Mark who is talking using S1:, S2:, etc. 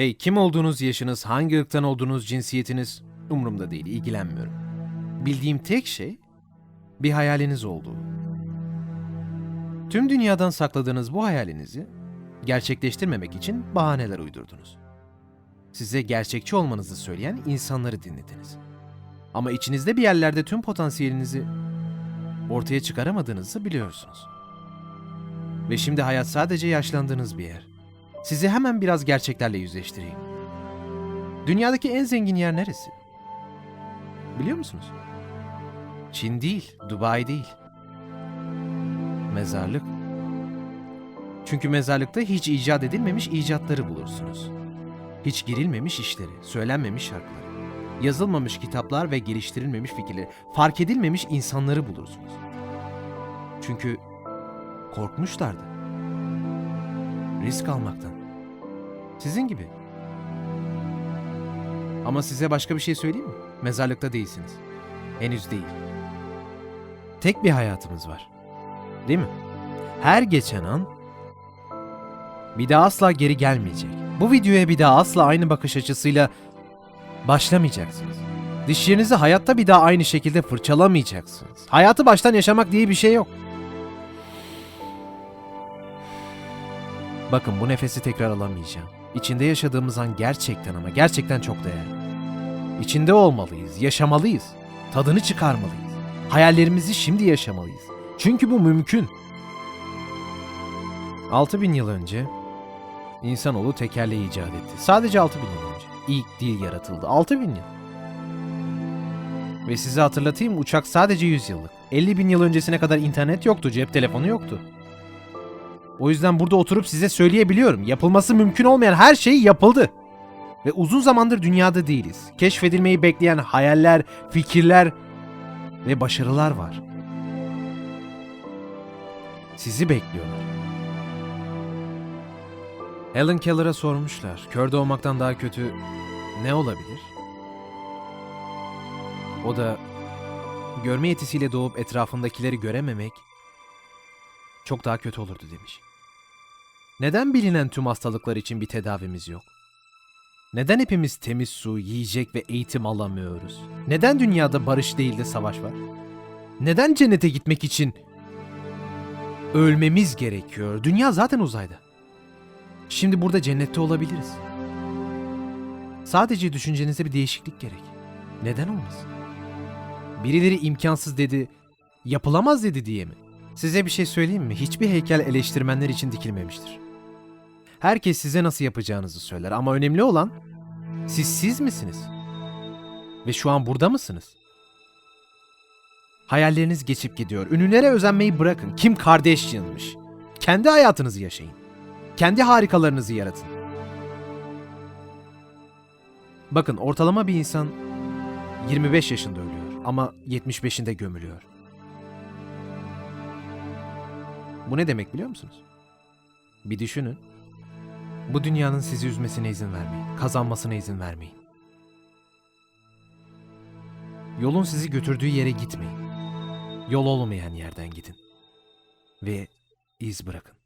S1: Hey kim olduğunuz, yaşınız, hangi ırktan olduğunuz, cinsiyetiniz umurumda değil, ilgilenmiyorum. Bildiğim tek şey bir hayaliniz olduğu. Tüm dünyadan sakladığınız bu hayalinizi gerçekleştirmemek için bahaneler uydurdunuz. Size gerçekçi olmanızı söyleyen insanları dinlediniz. Ama içinizde bir yerlerde tüm potansiyelinizi ortaya çıkaramadığınızı biliyorsunuz. Ve şimdi hayat sadece yaşlandığınız bir yer. Sizi hemen biraz gerçeklerle yüzleştireyim. Dünyadaki en zengin yer neresi? Biliyor musunuz? Çin değil, Dubai değil. Mezarlık. Çünkü mezarlıkta hiç icat edilmemiş icatları bulursunuz. Hiç girilmemiş işleri, söylenmemiş şarkıları, yazılmamış kitaplar ve geliştirilmemiş fikirleri, fark edilmemiş insanları bulursunuz. Çünkü korkmuşlardı. Risk almaktan. Sizin gibi. Ama size başka bir şey söyleyeyim mi? Mezarlıkta değilsiniz. Henüz değil. Tek bir hayatımız var. Değil mi? Her geçen an bir daha asla geri gelmeyecek. Bu videoya bir daha asla aynı bakış açısıyla başlamayacaksınız. Dişlerinizi hayatta bir daha aynı şekilde fırçalamayacaksınız. Hayatı baştan yaşamak diye bir şey yok. Bakın bu nefesi tekrar alamayacağım. İçinde yaşadığımız an gerçekten ama gerçekten çok değerli. İçinde olmalıyız, yaşamalıyız. Tadını çıkarmalıyız. Hayallerimizi şimdi yaşamalıyız. Çünkü bu mümkün. 6000 yıl önce insanoğlu tekerleği icat etti. Sadece 6000 yıl önce. İlk dil yaratıldı. 6000 yıl. Ve size hatırlatayım uçak sadece 100 yıllık. 50 bin yıl öncesine kadar internet yoktu, cep telefonu yoktu. O yüzden burada oturup size söyleyebiliyorum. Yapılması mümkün olmayan her şey yapıldı. Ve uzun zamandır dünyada değiliz. Keşfedilmeyi bekleyen hayaller, fikirler ve başarılar var. Sizi bekliyorlar. Helen Keller'a sormuşlar. Kör doğmaktan daha kötü ne olabilir? O da görme yetisiyle doğup etrafındakileri görememek çok daha kötü olurdu demiş. Neden bilinen tüm hastalıklar için bir tedavimiz yok? Neden hepimiz temiz su, yiyecek ve eğitim alamıyoruz? Neden dünyada barış değil de savaş var? Neden cennete gitmek için ölmemiz gerekiyor? Dünya zaten uzayda. Şimdi burada cennette olabiliriz. Sadece düşüncenize bir değişiklik gerek. Neden olmasın? Birileri imkansız dedi, yapılamaz dedi diye mi? Size bir şey söyleyeyim mi? Hiçbir heykel eleştirmenler için dikilmemiştir. Herkes size nasıl yapacağınızı söyler ama önemli olan siz siz misiniz? Ve şu an burada mısınız? Hayalleriniz geçip gidiyor. Ünlülere özenmeyi bırakın. Kim Kardashian'mış. Kendi hayatınızı yaşayın. Kendi harikalarınızı yaratın. Bakın ortalama bir insan 25 yaşında ölüyor ama 75'inde gömülüyor. Bu ne demek biliyor musunuz? Bir düşünün. Bu dünyanın sizi üzmesine izin vermeyin. Kazanmasına izin vermeyin. Yolun sizi götürdüğü yere gitmeyin. Yol olmayan yerden gidin. Ve iz bırakın.